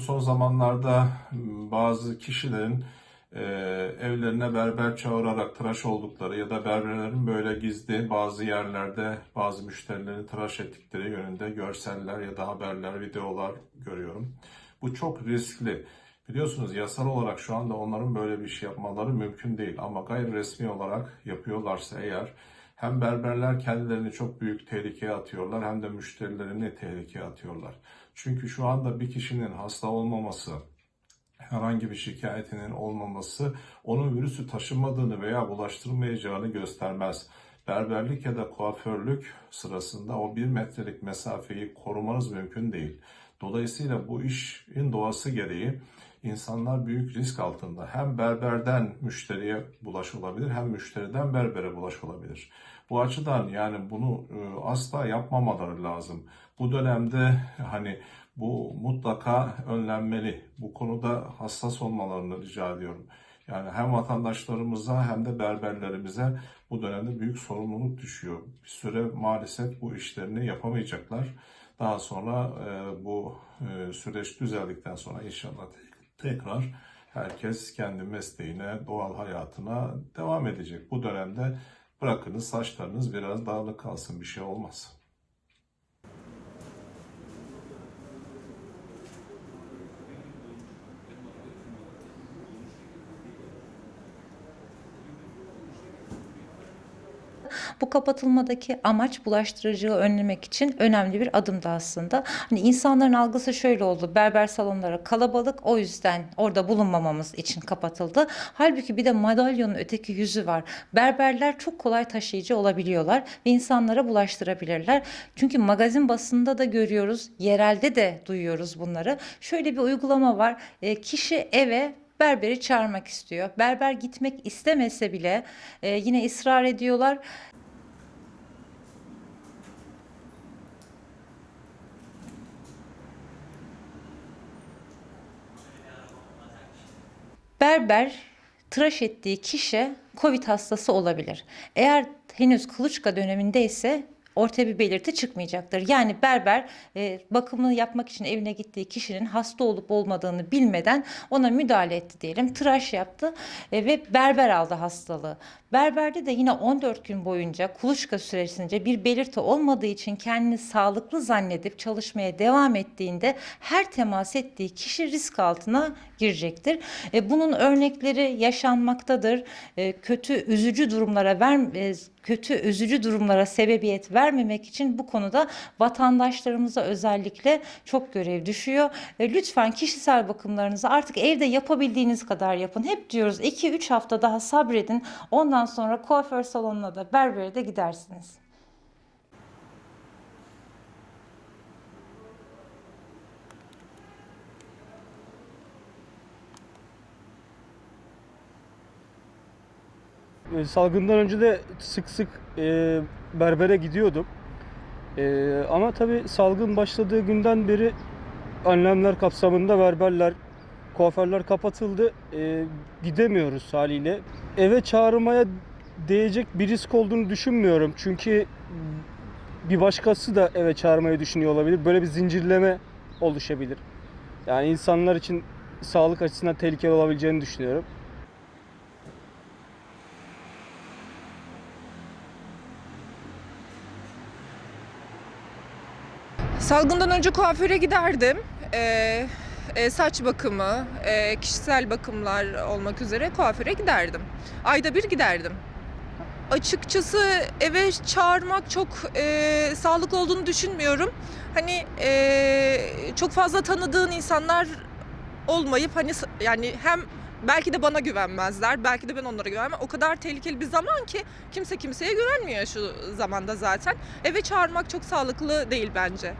Son zamanlarda bazı kişilerin e, evlerine berber çağırarak tıraş oldukları ya da berberlerin böyle gizli bazı yerlerde bazı müşterilerini tıraş ettikleri yönünde görseller ya da haberler, videolar görüyorum. Bu çok riskli. Biliyorsunuz yasal olarak şu anda onların böyle bir şey yapmaları mümkün değil ama gayri resmi olarak yapıyorlarsa eğer hem berberler kendilerini çok büyük tehlikeye atıyorlar hem de müşterilerini tehlikeye atıyorlar. Çünkü şu anda bir kişinin hasta olmaması, herhangi bir şikayetinin olmaması onun virüsü taşımadığını veya bulaştırmayacağını göstermez. Berberlik ya da kuaförlük sırasında o bir metrelik mesafeyi korumanız mümkün değil. Dolayısıyla bu işin doğası gereği insanlar büyük risk altında. Hem berberden müşteriye bulaş olabilir hem müşteriden berbere bulaş olabilir. Bu açıdan yani bunu e, asla yapmamaları lazım. Bu dönemde hani bu mutlaka önlenmeli. Bu konuda hassas olmalarını rica ediyorum. Yani hem vatandaşlarımıza hem de berberlerimize bu dönemde büyük sorumluluk düşüyor. Bir süre maalesef bu işlerini yapamayacaklar. Daha sonra e, bu e, süreç düzeldikten sonra inşallah tekrar herkes kendi mesleğine, doğal hayatına devam edecek. Bu dönemde bırakınız saçlarınız biraz dağınık kalsın bir şey olmaz. Bu kapatılmadaki amaç bulaştırıcılığı önlemek için önemli bir adımdı aslında. Hani insanların algısı şöyle oldu. Berber salonları kalabalık o yüzden orada bulunmamamız için kapatıldı. Halbuki bir de madalyonun öteki yüzü var. Berberler çok kolay taşıyıcı olabiliyorlar ve insanlara bulaştırabilirler. Çünkü magazin basında da görüyoruz, yerelde de duyuyoruz bunları. Şöyle bir uygulama var. E, kişi eve berberi çağırmak istiyor. Berber gitmek istemese bile e, yine ısrar ediyorlar. Berber tıraş ettiği kişi Covid hastası olabilir. Eğer henüz kuluçka dönemindeyse ortaya bir belirti çıkmayacaktır. Yani berber e, bakımını yapmak için evine gittiği kişinin hasta olup olmadığını bilmeden ona müdahale etti diyelim. Tıraş yaptı e, ve berber aldı hastalığı. Berberde de yine 14 gün boyunca kuluçka süresince bir belirti olmadığı için kendini sağlıklı zannedip çalışmaya devam ettiğinde her temas ettiği kişi risk altına girecektir. E, bunun örnekleri yaşanmaktadır. E, kötü üzücü durumlara ver e, kötü üzücü durumlara sebebiyet vermemek için bu konuda vatandaşlarımıza özellikle çok görev düşüyor. E, lütfen kişisel bakımlarınızı artık evde yapabildiğiniz kadar yapın. Hep diyoruz 2-3 hafta daha sabredin. Ondan sonra kuaför salonuna da berbere de gidersiniz. E, Salgından önce de sık sık e, berbere gidiyordum. E, ama tabii salgın başladığı günden beri önlemler kapsamında berberler, kuaförler kapatıldı. E, gidemiyoruz haliyle. Eve çağırmaya değecek bir risk olduğunu düşünmüyorum. Çünkü bir başkası da eve çağırmayı düşünüyor olabilir. Böyle bir zincirleme oluşabilir. Yani insanlar için sağlık açısından tehlikeli olabileceğini düşünüyorum. Salgından önce kuaföre giderdim. Ee, e, saç bakımı, e, kişisel bakımlar olmak üzere kuaföre giderdim. Ayda bir giderdim. Açıkçası eve çağırmak çok e, sağlıklı olduğunu düşünmüyorum. Hani e, çok fazla tanıdığın insanlar olmayıp hani yani hem belki de bana güvenmezler, belki de ben onlara güvenmem. O kadar tehlikeli bir zaman ki kimse kimseye güvenmiyor şu zamanda zaten. Eve çağırmak çok sağlıklı değil bence.